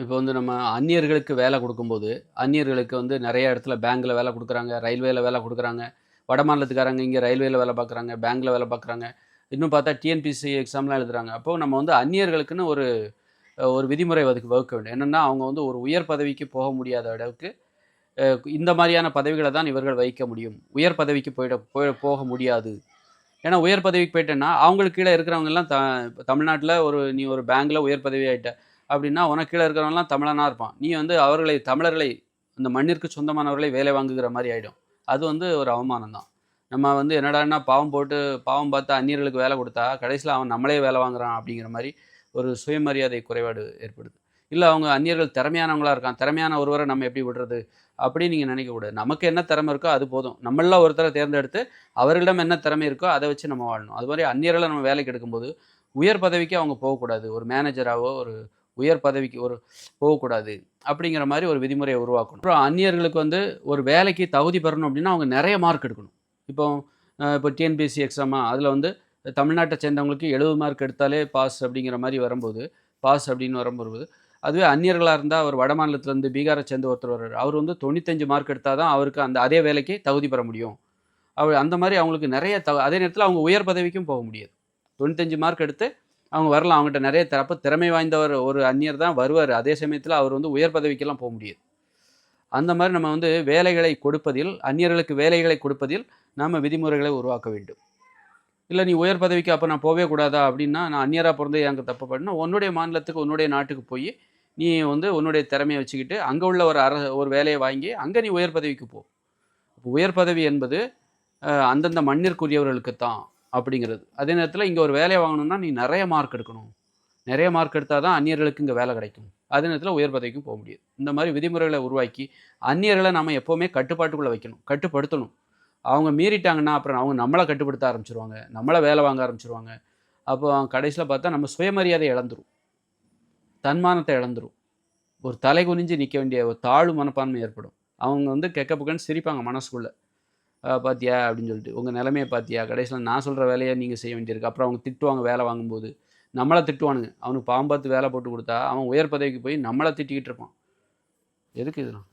இப்போ வந்து நம்ம அந்நியர்களுக்கு வேலை கொடுக்கும்போது அந்நியர்களுக்கு வந்து நிறைய இடத்துல பேங்க்கில் வேலை கொடுக்குறாங்க ரயில்வேல வேலை கொடுக்குறாங்க வட மாநிலத்துக்காரங்க இங்கே ரயில்வேல வேலை பார்க்குறாங்க பேங்க்கில் வேலை பார்க்குறாங்க. இன்னும் பார்த்தா டிஎன்பிசி எக்ஸாம்லாம் எழுதுறாங்க. அப்போ நம்ம வந்து அந்நியர்களுக்குன்னு ஒரு ஒரு விதிமுறை அதுக்கு வகுக்க வேண்டும். என்னென்னா அவங்க வந்து ஒரு உயர் பதவிக்கு போக முடியாத அளவுக்கு இந்த மாதிரியான பதவிகளை தான் இவர்கள் வகிக்க முடியும். உயர் பதவிக்கு போயிட போய் போக முடியாது. ஏன்னா உயர் பதவிக்கு போயிட்டேன்னா அவங்களுக்கு கீழே இருக்கிறவங்க எல்லாம் த தமிழ்நாட்டில் ஒரு நீ ஒரு பேங்க்கில் உயர் பதவி ஆகிட்ட அப்படின்னா உனக்கு கீழே இருக்கிறவங்களாம் தமிழனாக இருப்பான். நீ வந்து அவர்களை தமிழர்களை அந்த மண்ணிற்கு சொந்தமானவர்களை வேலை வாங்குகிற மாதிரி ஆகிடும் அது வந்து ஒரு அவமானம் தான். நம்ம வந்து என்னடான்னா பாவம் போட்டு பாவம் பார்த்து அந்நியர்களுக்கு வேலை கொடுத்தா கடைசியில் அவன் நம்மளே வேலை வாங்குறான் அப்படிங்கிற மாதிரி ஒரு சுயமரியாதை குறைபாடு ஏற்படுது. இல்லை அவங்க அந்நியர்கள் திறமையானவங்களா இருக்கான் திறமையான ஒருவரை நம்ம எப்படி விடுறது அப்படின்னு நீங்கள் நினைக்கக்கூடாது நமக்கு என்ன திறமை இருக்கோ அது போதும். நம்மளாம் ஒருத்தரை தேர்ந்தெடுத்து அவர்களிடம் என்ன திறமை இருக்கோ அதை வச்சு நம்ம வாழணும். அது மாதிரி அந்நியர்களை நம்ம வேலைக்கு எடுக்கும்போது உயர் பதவிக்கு அவங்க போகக்கூடாது. ஒரு மேனேஜராகவோ ஒரு உயர் பதவிக்கு ஒரு போகக்கூடாது அப்படிங்கிற மாதிரி ஒரு விதிமுறையை உருவாக்கணும். அப்புறம் அந்நியர்களுக்கு வந்து ஒரு வேலைக்கு தகுதி பெறணும் அப்படின்னா அவங்க நிறைய மார்க் எடுக்கணும். இப்போ இப்போ டிஎன்பிஎஸ்சி எக்ஸாமா அதில் வந்து தமிழ்நாட்டை சேர்ந்தவங்களுக்கு எழுபது மார்க் எடுத்தாலே பாஸ் அப்படிங்கிற மாதிரி வரும்போது பாஸ் அப்படின்னு வரும்போது அதுவே அந்நியர்களாக இருந்தால் அவர் வட மாநிலத்திலேருந்து பீகாரை சேர்ந்த ஒருத்தர் வர்றார். அவர் வந்து தொண்ணூத்தஞ்சு மார்க் எடுத்தால் தான் அவருக்கு அந்த அதே வேலைக்கு தகுதி பெற முடியும். அவர் அந்த மாதிரி அவங்களுக்கு நிறைய த அதே நேரத்தில் அவங்க உயர் பதவிக்கும் போக முடியாது. தொண்ணூத்தஞ்சு மார்க் எடுத்து அவங்க வரலாம் அவங்ககிட்ட நிறைய தரப்பு திறமை வாய்ந்தவர் ஒரு அந்நியர் தான் வருவார். அதே சமயத்தில் அவர் வந்து உயர் பதவிக்கெல்லாம் போக முடியாது. அந்த மாதிரி நம்ம வந்து வேலைகளை கொடுப்பதில் அந்நியர்களுக்கு வேலைகளை கொடுப்பதில் நாம் விதிமுறைகளை உருவாக்க வேண்டும். இல்லை நீ உயர் பதவிக்கு அப்போ நான் போகவே கூடாதா அப்படின்னா நான் அந்நியராக பிறந்து எனக்கு தப்பு பண்ணா உன்னுடைய மாநிலத்துக்கு உன்னுடைய நாட்டுக்கு போய் நீ வந்து உன்னுடைய திறமையை வச்சுக்கிட்டு அங்கே உள்ள ஒரு அர ஒரு வேலையை வாங்கி அங்கே நீ உயர் பதவிக்கு போ. அப்போ உயர் பதவி என்பது அந்தந்த மண்ணிற்குரியவர்களுக்கு தான் அப்படிங்கிறது. அதே நேரத்தில் இங்கே ஒரு வேலையை வாங்கணும்னா நீ நிறைய மார்க் எடுக்கணும். நிறைய மார்க் எடுத்தால் தான் அந்நியர்களுக்கு இங்கே வேலை கிடைக்கும். அதே நேரத்தில் உயர் பதவிக்கும் போக முடியாது இந்த மாதிரி விதிமுறைகளை உருவாக்கி அந்நியர்களை நம்ம எப்போவுமே கட்டுப்பாட்டுக்குள்ளே வைக்கணும். கட்டுப்படுத்தணும். அவங்க மீறிட்டாங்கன்னா அப்புறம் அவங்க நம்மளை கட்டுப்படுத்த ஆரம்பிச்சிருவாங்க. நம்மளை வேலை வாங்க ஆரம்பிச்சிருவாங்க. அப்போ கடைசியில் பார்த்தா நம்ம சுயமரியாதை இழந்துரும். தன்மானத்தை இழந்துரும். ஒரு தலை குனிஞ்சு நிற்க வேண்டிய ஒரு தாழ்வு மனப்பான்மை ஏற்படும். அவங்க வந்து கெக்கப்புக்கன்னு சிரிப்பாங்க மனசுக்குள்ளே. பார்த்தியா அப்படின்னு சொல்லிட்டு. உங்கள் நிலமையை பார்த்தியா கடைசியில் நான் சொல்கிற வேலையை நீங்கள் செய்ய வேண்டியிருக்கு. அப்புறம் அவங்க திட்டுவாங்க வேலை வாங்கும்போது நம்மளை திட்டுவானுங்க. அவனுக்கு பாவம் பார்த்து வேலை போட்டு கொடுத்தா அவன் உயர் பதவிக்கு போய் நம்மளை திட்டிக்கிட்டு இருப்பான். எதுக்கு இதெல்லாம்?